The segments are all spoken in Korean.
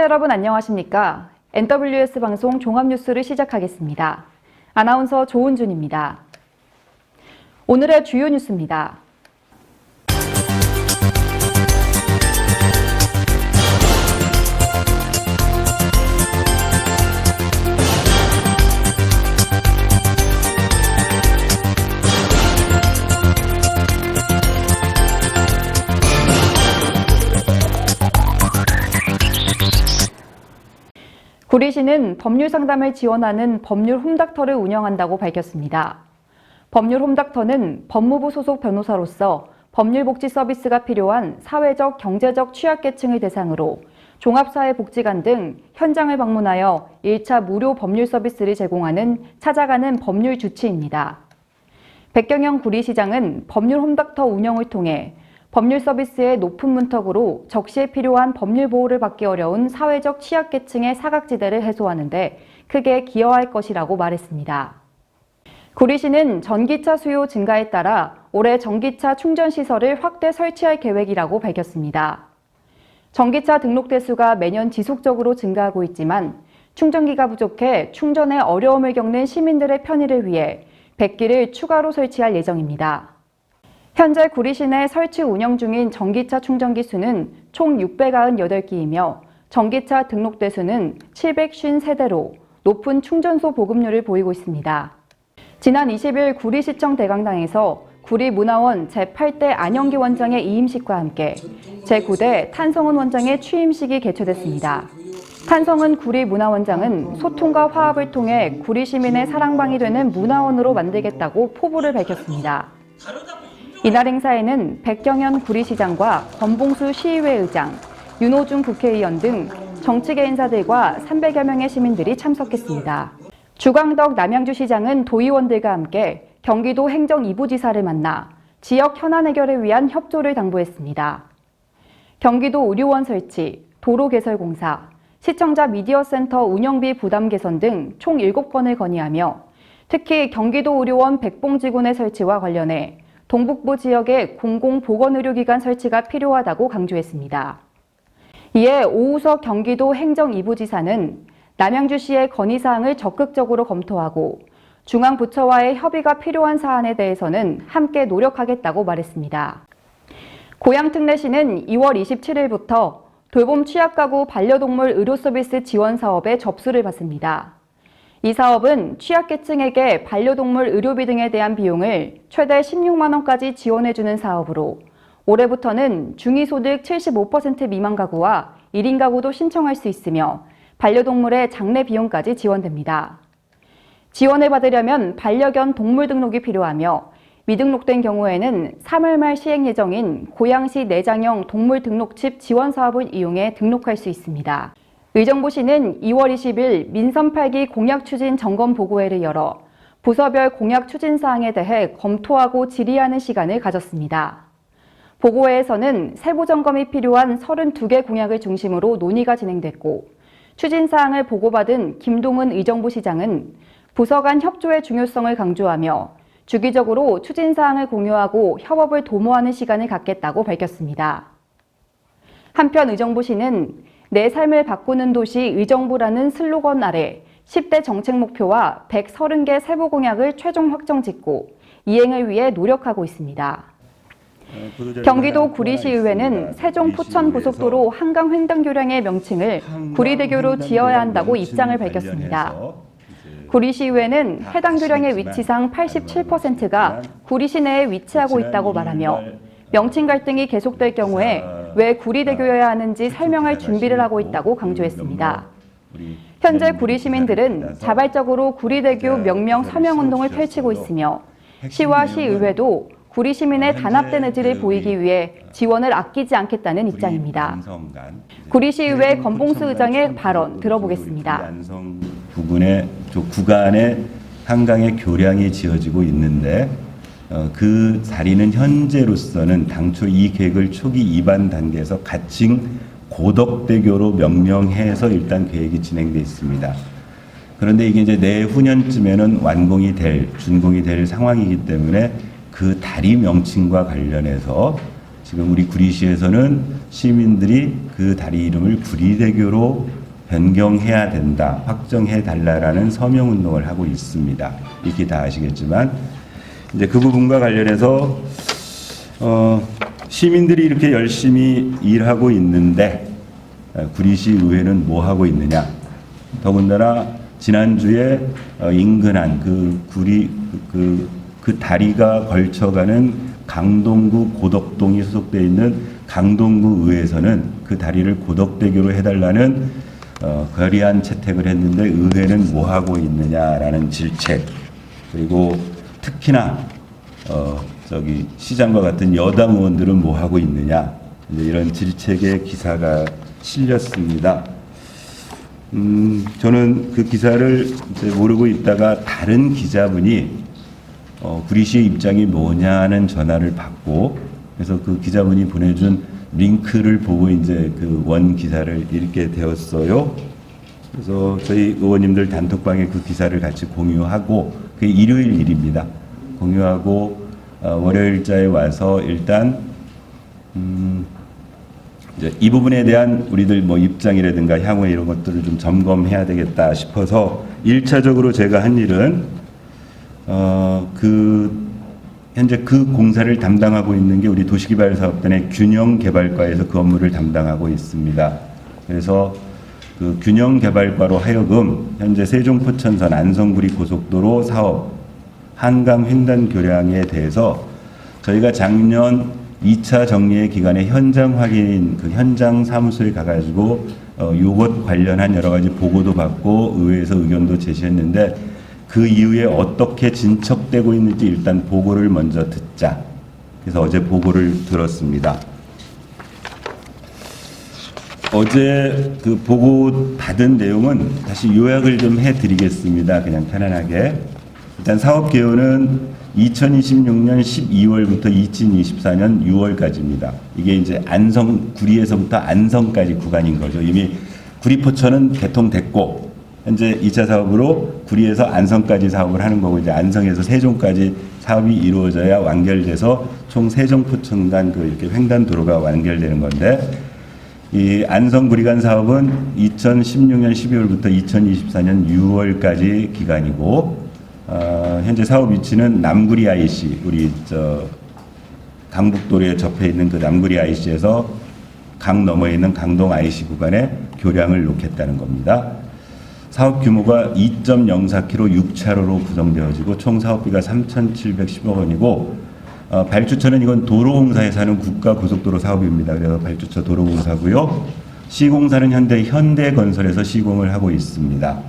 시청자 여러분 안녕하십니까? NWS 방송 종합뉴스를 시작하겠습니다. 아나운서 조은준입니다. 오늘의 주요 뉴스입니다. 구리시는 법률 상담을 지원하는 법률 홈닥터를 운영한다고 밝혔습니다. 법률 홈닥터는 법무부 소속 변호사로서 법률복지 서비스가 필요한 사회적, 경제적 취약계층을 대상으로 종합사회복지관 등 현장을 방문하여 1차 무료 법률 서비스를 제공하는 찾아가는 법률 주치입니다. 백경영 구리시장은 법률 홈닥터 운영을 통해 법률 서비스의 높은 문턱으로 적시에 필요한 법률 보호를 받기 어려운 사회적 취약계층의 사각지대를 해소하는데 크게 기여할 것이라고 말했습니다. 구리시는 전기차 수요 증가에 따라 올해 전기차 충전 시설을 확대 설치할 계획이라고 밝혔습니다. 전기차 등록 대수가 매년 지속적으로 증가하고 있지만 충전기가 부족해 충전에 어려움을 겪는 시민들의 편의를 위해 100기를 추가로 설치할 예정입니다. 현재 구리시내 설치 운영 중인 전기차 충전기 수는 총 698기이며 전기차 등록 대수는 753대로 높은 충전소 보급률을 보이고 있습니다. 지난 20일 구리시청 대강당에서 구리문화원 제8대 안영기 원장의 이임식과 함께 제9대 탄성은 원장의 취임식이 개최됐습니다. 탄성은 구리문화원장은 소통과 화합을 통해 구리 시민의 사랑방이 되는 문화원으로 만들겠다고 포부를 밝혔습니다. 이날 행사에는 백경현 구리시장과 권봉수 시의회 의장, 윤호중 국회의원 등 정치계 인사들과 300여 명의 시민들이 참석했습니다. 주광덕 남양주시장은 도의원들과 함께 경기도 행정 2부지사를 만나 지역 현안 해결을 위한 협조를 당부했습니다. 경기도 의료원 설치, 도로 개설 공사, 시청자 미디어 센터 운영비 부담 개선 등 총 7건을 건의하며 특히 경기도 의료원 백봉지군의 설치와 관련해 동북부 지역에 공공보건의료기관 설치가 필요하다고 강조했습니다. 이에 오우석 경기도 행정 2부지사는 남양주시의 건의사항을 적극적으로 검토하고 중앙부처와의 협의가 필요한 사안에 대해서는 함께 노력하겠다고 말했습니다. 고양특례시는 2월 27일부터 돌봄 취약가구 반려동물 의료서비스 지원 사업에 접수를 받습니다. 이 사업은 취약계층에게 반려동물 의료비 등에 대한 비용을 최대 16만 원까지 지원해주는 사업으로 올해부터는 중위소득 75% 미만 가구와 1인 가구도 신청할 수 있으며 반려동물의 장례 비용까지 지원됩니다. 지원을 받으려면 반려견 동물 등록이 필요하며 미등록된 경우에는 3월 말 시행 예정인 고양시 내장형 동물 등록칩 지원 사업을 이용해 등록할 수 있습니다. 의정부시는 2월 20일 민선 8기 공약 추진 점검 보고회를 열어 부서별 공약 추진 사항에 대해 검토하고 질의하는 시간을 가졌습니다. 보고회에서는 세부 점검이 필요한 32개 공약을 중심으로 논의가 진행됐고 추진 사항을 보고받은 김동은 의정부 시장은 부서 간 협조의 중요성을 강조하며 주기적으로 추진 사항을 공유하고 협업을 도모하는 시간을 갖겠다고 밝혔습니다. 한편 의정부시는 내 삶을 바꾸는 도시 의정부라는 슬로건 아래 10대 정책 목표와 130개 세부 공약을 최종 확정 짓고 이행을 위해 노력하고 있습니다. 경기도 구리시의회는 세종 포천 고속도로 한강 횡단교량의 명칭을 구리대교로 지어야 한다고 입장을 밝혔습니다. 구리시의회는 해당 교량의 위치상 87%가 구리시 내에 위치하고 있다고 말하며 명칭 갈등이 계속될 경우에 왜 구리대교여야 하는지 설명할 준비를 하고 있다고 강조했습니다. 현재 구리 시민들은 자발적으로 구리대교 명명 서명 운동을 펼치고 있으며 시와 시의회도 구리 시민의 단합된 의지를 보이기 위해 지원을 아끼지 않겠다는 입장입니다. 구리시의회 권봉수 의장의 발언 들어보겠습니다. 안성 부근에 저 구간에 한강에 교량이 지어지고 있는데 어, 그 자리는 현재로서는 당초 이 계획을 초기 입안 단계에서 가칭 고덕대교로 명명해서 일단 계획이 진행돼 있습니다. 그런데 이게 이제 내후년쯤에는 완공이 될 준공이 될 상황이기 때문에 그 다리 명칭과 관련해서 지금 우리 구리시에서는 시민들이 그 다리 이름을 구리대교로 변경해야 된다, 확정해 달라라는 서명 운동을 하고 있습니다. 익히 다 아시겠지만 이제 그 부분과 관련해서 어, 시민들이 이렇게 열심히 일하고 있는데 어, 구리시 의회는 뭐 하고 있느냐? 더군다나 지난주에 어, 인근한 그 구리 그, 그 다리가 걸쳐가는 강동구 고덕동이 소속되어 있는 강동구 의회에서는 그 다리를 고덕대교로 해달라는 어, 거리한 채택을 했는데 의회는 뭐 하고 있느냐라는 질책 그리고 특히나 어, 저기 시장과 같은 여당 의원들은 뭐 하고 있느냐 이런 질책의 기사가 실렸습니다. 음, 저는 그 기사를 모르고 있다가 다른 기자분이 어, 구리시의 입장이 뭐냐는 전화를 받고 그래서 그 기자분이 보내준 링크를 보고 이제 그 원 기사를 읽게 되었어요. 그래서 저희 의원님들 단톡방에 그 기사를 같이 공유하고 그 일요일 일입니다. 공유하고 어, 월요일자에 와서 일단 음, 이 부분에 대한 우리들 뭐 입장이라든가 향후에 이런 것들을 좀 점검해야 되겠다 싶어서 일차적으로 제가 한 일은 어, 그 현재 그 공사를 담당하고 있는 게 우리 도시개발사업단의 균형개발과에서 그 업무를 담당하고 있습니다. 그래서 그 균형 개발과로 하여금 현재 세종 포천선 안성구리 고속도로 사업 한강 횡단 교량에 대해서 저희가 작년 2차 정리의 기간에 현장 확인 그 현장 사무소에 가가지고 어, 요것 관련한 여러 가지 보고도 받고 의회에서 의견도 제시했는데 그 이후에 어떻게 진척되고 있는지 일단 보고를 먼저 듣자. 그래서 어제 보고를 들었습니다. 어제 그 보고 받은 내용은 다시 요약을 좀 해드리겠습니다. 그냥 편안하게. 일단 사업 개요는 2026년 12월부터 2024년 6월까지입니다. 이게 이제 안성 구리에서부터 안성까지 구간인 거죠. 이미 구리포천은 개통됐고 현재 2차 사업으로 구리에서 안성까지 사업을 하는 거고 이제 안성에서 세종까지 사업이 이루어져야 완결돼서 총 세종 포천간 그 이렇게 횡단 도로가 완결되는 건데 이 안성 구리간 사업은 2016년 12월부터 2024년 6월까지 기간이고 어, 현재 사업 위치는 남구리 IC 우리 저 강북도로에 접해 있는 그 남구리 IC에서 강 너머에 있는 강동 IC 구간에 교량을 놓겠다는 겁니다. 사업 규모가 2.04km 6차로로 구성되어지고 총 사업비가 3,710억 원이고 어, 발주처는 이건 도로공사에서 하는 국가고속도로 사업입니다. 그래서 발주처 도로공사고요. 시공사는 현대 현대건설에서 시공을 하고 있습니다.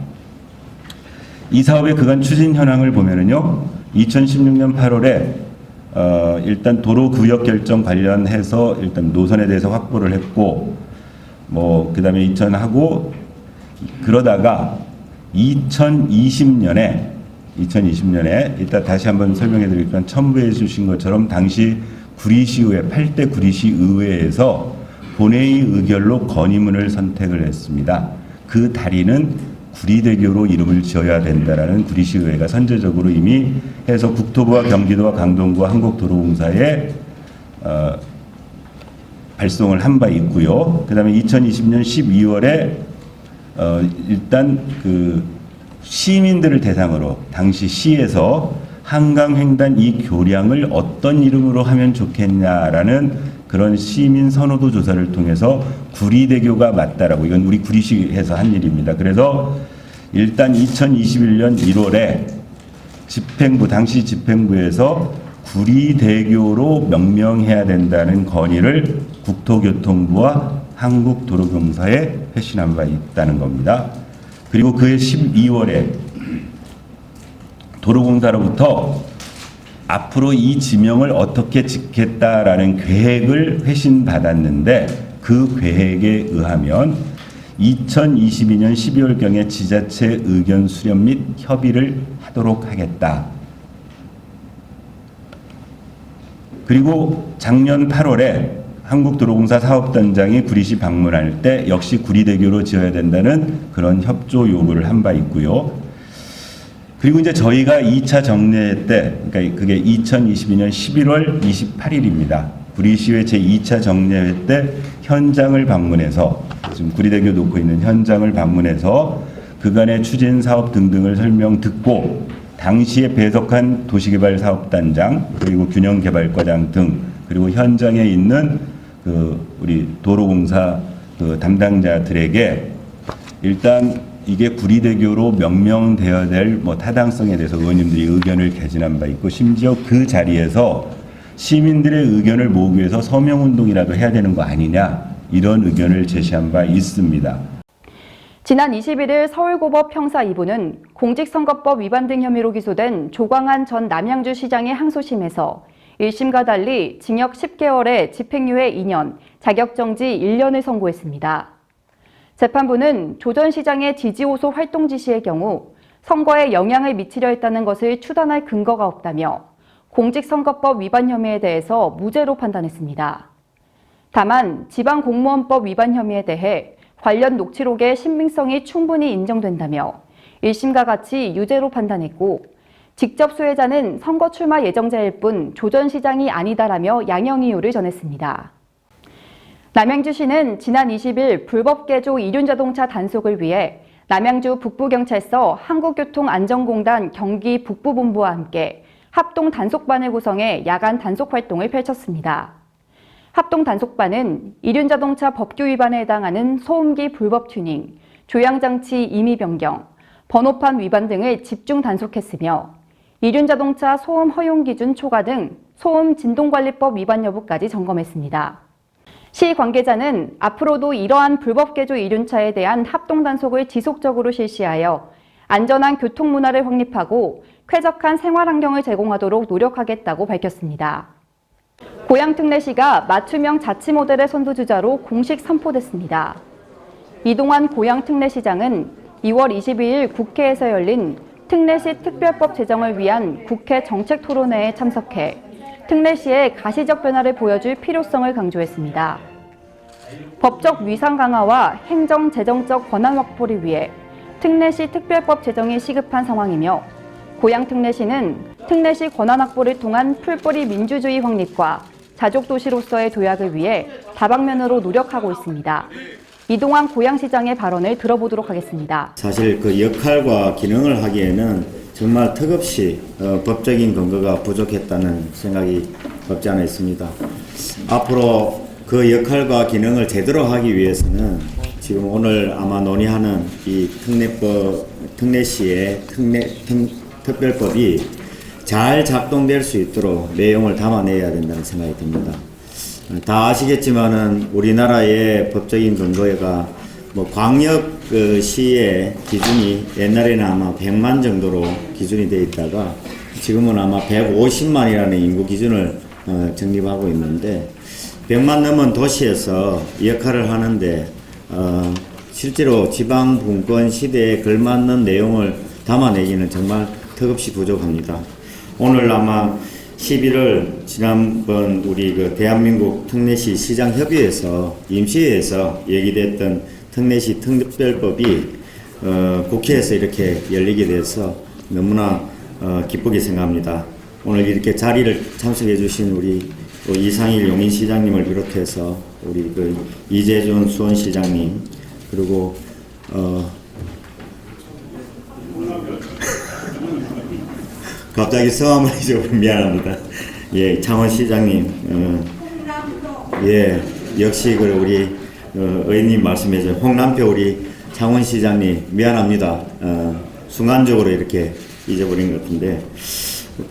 이 사업의 그간 추진 현황을 보면은요, 2016년 8월에 어, 일단 도로 구역 결정 관련해서 일단 노선에 대해서 확보를 했고, 뭐 그다음에 2000 하고 그러다가 2020년에 2020년에 이따 다시 한번 설명해 드리겠지만 첨부해 주신 것처럼 당시 구리시의회 8대 구리시 의회에서 본회의 의결로 건의문을 선택을 했습니다. 그 다리는 구리대교로 이름을 지어야 된다라는 구리시의회가 선제적으로 이미 해서 국토부와 경기도와 강동구와 한국도로공사에 어, 발송을 한 바 있고요. 그 다음에 2020년 12월에 어, 일단 그 시민들을 대상으로 당시 시에서 한강 횡단 이 교량을 어떤 이름으로 하면 좋겠냐라는 그런 시민 선호도 조사를 통해서 구리대교가 맞다라고 이건 우리 구리시에서 한 일입니다. 그래서 일단 2021년 1월에 집행부 당시 집행부에서 구리대교로 명명해야 된다는 건의를 국토교통부와 한국도로공사에 회신한 바 있다는 겁니다. 그리고 그해 12월에 도로공사로부터 앞으로 이 지명을 어떻게 짓겠다라는 계획을 회신받았는데 그 계획에 의하면 2022년 12월경에 지자체 의견 수렴 및 협의를 하도록 하겠다. 그리고 작년 8월에 한국도로공사 사업단장이 구리시 방문할 때 역시 구리대교로 지어야 된다는 그런 협조 요구를 한 바 있고요. 그리고 이제 저희가 2차 정례 때, 그러니까 그게 2022년 11월 28일입니다. 구리시회 제2차 정례회 때 현장을 방문해서 지금 구리대교 놓고 있는 현장을 방문해서 그간의 추진 사업 등등을 설명 듣고 당시에 배석한 도시개발 사업단장 그리고 균형개발과장 등 그리고 현장에 있는 그 우리 도로공사 그 담당자들에게 일단 이게 구리대교로 명명되어야 될 뭐 타당성에 대해서 의원님들이 의견을 개진한 바 있고 심지어 그 자리에서 시민들의 의견을 모으기 위해서 서명 운동이라도 해야 되는 거 아니냐 이런 의견을 제시한 바 있습니다. 지난 21일 서울고법 형사 2부는 공직선거법 위반 등 혐의로 기소된 조광한 전 남양주 시장의 항소심에서 1심과 달리 징역 10개월에 집행유예 2년, 자격정지 1년을 선고했습니다. 재판부는 조전 시장의 지지호소 활동 지시의 경우 선거에 영향을 미치려 했다는 것을 추단할 근거가 없다며 공직선거법 위반 혐의에 대해서 무죄로 판단했습니다. 다만 지방공무원법 위반 혐의에 대해 관련 녹취록의 신빙성이 충분히 인정된다며 1심과 같이 유죄로 판단했고 직접 수혜자는 선거 출마 예정자일 뿐 조전 시장이 아니다라며 양형 이유를 전했습니다. 남양주시는 지난 20일 불법 개조 이륜자동차 단속을 위해 남양주 북부경찰서 한국교통안전공단 경기 북부본부와 함께 합동 단속반을 구성해 야간 단속 활동을 펼쳤습니다. 합동 단속반은 이륜자동차 법규 위반에 해당하는 소음기 불법 튜닝, 조향장치 임의 변경, 번호판 위반 등을 집중 단속했으며 이륜자동차 소음 허용 기준 초과 등 소음 진동관리법 위반 여부까지 점검했습니다. 시 관계자는 앞으로도 이러한 불법 개조 이륜차에 대한 합동 단속을 지속적으로 실시하여 안전한 교통 문화를 확립하고 쾌적한 생활 환경을 제공하도록 노력하겠다고 밝혔습니다. 고양 특례시가 맞춤형 자치 모델의 선두주자로 공식 선포됐습니다. 이동환 고양 특례시장은 2월 22일 국회에서 열린 특례시 특별법 제정을 위한 국회 정책 토론회에 참석해 특례시의 가시적 변화를 보여줄 필요성을 강조했습니다. 법적 위상 강화와 행정 재정적 권한 확보를 위해 특례시 특별법 제정이 시급한 상황이며 고양 특례시는 특례시 권한 확보를 통한 풀뿌리 민주주의 확립과 자족 도시로서의 도약을 위해 다방면으로 노력하고 있습니다. 이동환 고양시장의 발언을 들어보도록 하겠습니다. 사실 그 역할과 기능을 하기에는 정말 턱없이 어, 법적인 근거가 부족했다는 생각이 없지 않아 있습니다. 앞으로 그 역할과 기능을 제대로 하기 위해서는 지금 오늘 아마 논의하는 이 특례법, 특례시의 특례, 특, 특별법이 잘 작동될 수 있도록 내용을 담아내야 된다는 생각이 듭니다. 다 아시겠지만은 우리나라의 법적인 근거가 뭐 광역 그 시의 기준이 옛날에는 아마 100만 정도로 기준이 돼 있다가 지금은 아마 150만이라는 인구 기준을 어, 정립하고 있는데 100만 넘은 도시에서 역할을 하는데 어, 실제로 지방 분권 시대에 걸맞는 내용을 담아내기는 정말 턱없이 부족합니다. 오늘 아마 11월 지난번 우리 그 대한민국 특례시 시장 협의회에서 임시회에서 얘기됐던 특례시 특별법이 어, 국회에서 이렇게 열리게 돼서 너무나 어, 기쁘게 생각합니다. 오늘 이렇게 자리를 참석해 주신 우리 또 이상일 용인시장님을 비롯해서 우리 그 이재준 수원시장님 그리고 어, 갑자기 성함을 잊어버려 미안합니다. 예, 창원시장님, 어, 예, 역시 그 우리 어, 의원님 말씀해 주신 홍남표 우리 창원시장님 미안합니다. 어, 순간적으로 이렇게 잊어버린 것 같은데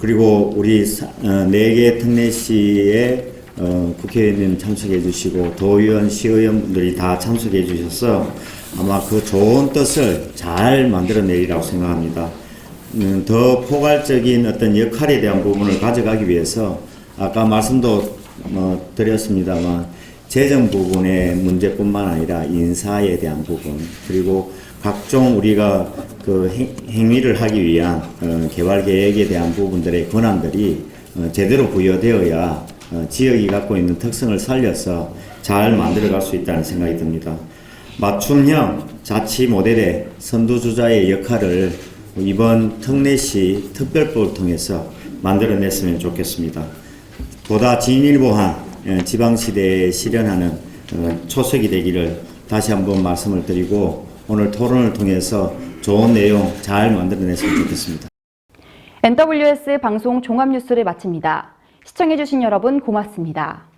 그리고 우리 어, 네개 특례시의 어, 국회의원님 참석해 주시고 도의원, 시의원분들이 다 참석해 주셔서 아마 그 좋은 뜻을 잘 만들어내리라고 생각합니다. 음, 더 포괄적인 어떤 역할에 대한 부분을 가져가기 위해서 아까 말씀도 뭐 드렸습니다만 재정 부분의 문제뿐만 아니라 인사에 대한 부분 그리고 각종 우리가 그 행, 행위를 하기 위한 어, 개발 계획에 대한 부분들의 권한들이 어, 제대로 부여되어야 어, 지역이 갖고 있는 특성을 살려서 잘 만들어갈 수 있다는 생각이 듭니다. 맞춤형 자치 모델의 선두주자의 역할을 이번 특례시 특별법을 통해서 만들어냈으면 좋겠습니다. 보다 진일보한 어, 지방시대에 실현하는 어, 초석이 되기를 다시 한번 말씀을 드리고 오늘 토론을 통해서 좋은 내용 잘 만들어냈으면 좋겠습니다. NWS 방송 종합뉴스를 마칩니다. 시청해주신 여러분 고맙습니다.